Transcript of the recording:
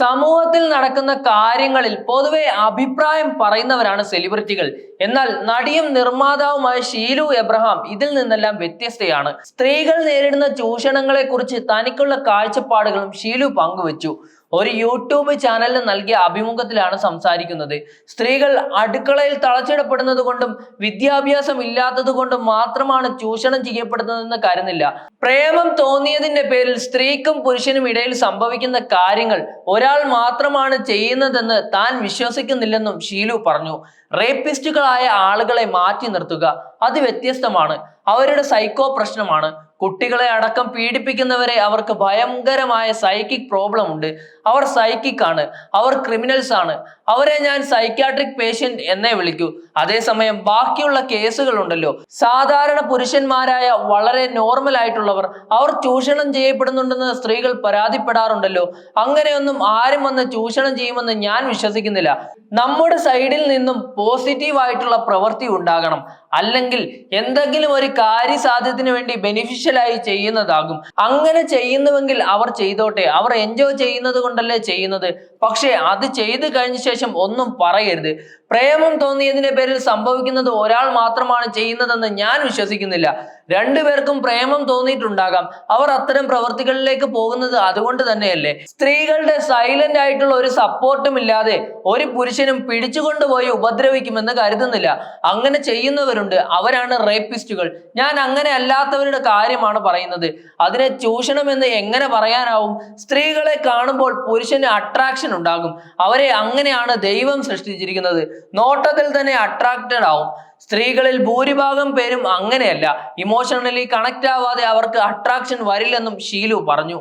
സമൂഹത്തിൽ നടക്കുന്ന കാര്യങ്ങളിൽ പൊതുവെ അഭിപ്രായം പറയുന്നവരാണ് സെലിബ്രിറ്റികൾ എന്നാൽ നടിയും നിർമ്മാതാവുമായ ഷീലു എബ്രഹാം ഇതിൽ നിന്നെല്ലാം വ്യത്യസ്തയാണ്. സ്ത്രീകൾ നേരിടുന്ന ചൂഷണങ്ങളെ കുറിച്ച് തനിക്കുള്ള കാഴ്ചപ്പാടുകളും ഷീലു പങ്കുവച്ചു. ഒരു യൂട്യൂബ് ചാനലിന് നൽകിയ അഭിമുഖത്തിലാണ് സംസാരിക്കുന്നത്. സ്ത്രീകൾ അടുക്കളയിൽ തളച്ചിടപ്പെടുന്നത് കൊണ്ടും വിദ്യാഭ്യാസം ഇല്ലാത്തത് കൊണ്ടും മാത്രമാണ് ചൂഷണം ചെയ്യപ്പെടുന്നതെന്ന് കരുന്നില്ല പ്രേമം തോന്നിയതിന്റെ പേരിൽ സ്ത്രീക്കും പുരുഷനും ഇടയിൽ സംഭവിക്കുന്ന കാര്യങ്ങൾ ഒരാൾ മാത്രമാണ് ചെയ്യുന്നതെന്ന് താൻ വിശ്വസിക്കുന്നില്ലെന്നും ഷീലു പറഞ്ഞു. റേപ്പിസ്റ്റുകളായ ആളുകളെ മാറ്റി നിർത്തുക അത് വ്യത്യസ്തമാണ്. അവരുടെ സൈക്കോ പ്രശ്നമാണ്. കുട്ടികളെ അടക്കം പീഡിപ്പിക്കുന്നവരെ അവർക്ക് ഭയങ്കരമായ സൈക്കിക് പ്രോബ്ലം ഉണ്ട്. അവർ സൈക്കിക് ആണ്. അവർ ക്രിമിനൽസ് ആണ്. അവരെ ഞാൻ സൈക്യാട്രിക് പേഷ്യന്റ് എന്നേ വിളിക്കൂ. അതേസമയം ബാക്കിയുള്ള കേസുകൾ ഉണ്ടല്ലോ സാധാരണ പുരുഷന്മാരായ വളരെ നോർമൽ ആയിട്ടുള്ളവർ അവർ ചൂഷണം ചെയ്യപ്പെടുന്നുണ്ടെന്ന് സ്ത്രീകൾ പരാതിപ്പെടാറുണ്ടല്ലോ. അങ്ങനെയൊന്നും ആരും വന്ന് ചൂഷണം ചെയ്യുമെന്ന് ഞാൻ വിശ്വസിക്കുന്നില്ല. നമ്മുടെ സൈഡിൽ നിന്നും പോസിറ്റീവ് ആയിട്ടുള്ള പ്രവൃത്തി ഉണ്ടാകണം. അല്ലെങ്കിൽ എന്തെങ്കിലും ഒരു കാര്യസാധ്യത്തിന് വേണ്ടി ബെനിഫിഷ്യൽ ആയി ചെയ്യുന്നതാകും. അങ്ങനെ ചെയ്യുന്നുവെങ്കിൽ അവർ ചെയ്തോട്ടെ. അവർ എൻജോയ് ചെയ്യുന്നത് കൊണ്ടല്ലേ ചെയ്യുന്നത്? പക്ഷേ അത് ചെയ്തു കഴിഞ്ഞ ശേഷം ഒന്നും പറയരുത്. പ്രേമം തോന്നിയതിന്റെ പേരിൽ സംഭവിക്കുന്നത് ഒരാൾ മാത്രമാണ് ചെയ്യുന്നതെന്ന് ഞാൻ വിശ്വസിക്കുന്നില്ല. രണ്ടുപേർക്കും പ്രേമം തോന്നിയിട്ടുണ്ടാകാം. അവർ അത്തരം പ്രവൃത്തികളിലേക്ക് പോകുന്നത് അതുകൊണ്ട് തന്നെയല്ലേ? സ്ത്രീകളുടെ സൈലന്റ് ആയിട്ടുള്ള ഒരു സപ്പോർട്ടും ഇല്ലാതെ ഒരു പുരുഷനും പിടിച്ചുകൊണ്ടുപോയി ഉപദ്രവിക്കുമെന്ന് കരുതുന്നില്ല. അങ്ങനെ ചെയ്യുന്നവരുണ്ട്. അവരാണ് റേപ്പിസ്റ്റുകൾ ഞാൻ അങ്ങനെ അല്ലാത്തവരുടെ കാര്യമാണ് പറയുന്നത്. അതിനെ ചൂഷണം എന്ന് എങ്ങനെ പറയാനാവും? സ്ത്രീകളെ കാണുമ്പോൾ പുരുഷന് അട്രാക്ഷൻ ഉണ്ടാകും. അവരെ അങ്ങനെയാണ് ദൈവം സൃഷ്ടിച്ചിരിക്കുന്നത്. നോട്ടത്തിൽ തന്നെ അട്രാക്റ്റഡ് ആവും. സ്ത്രീകളിൽ ഭൂരിഭാഗം പേരും അങ്ങനെയല്ല. ഇമോഷണലി കണക്ട് ആവാതെ അവർക്ക് അട്രാക്ഷൻ വരില്ലെന്നും ഷീലു പറഞ്ഞു.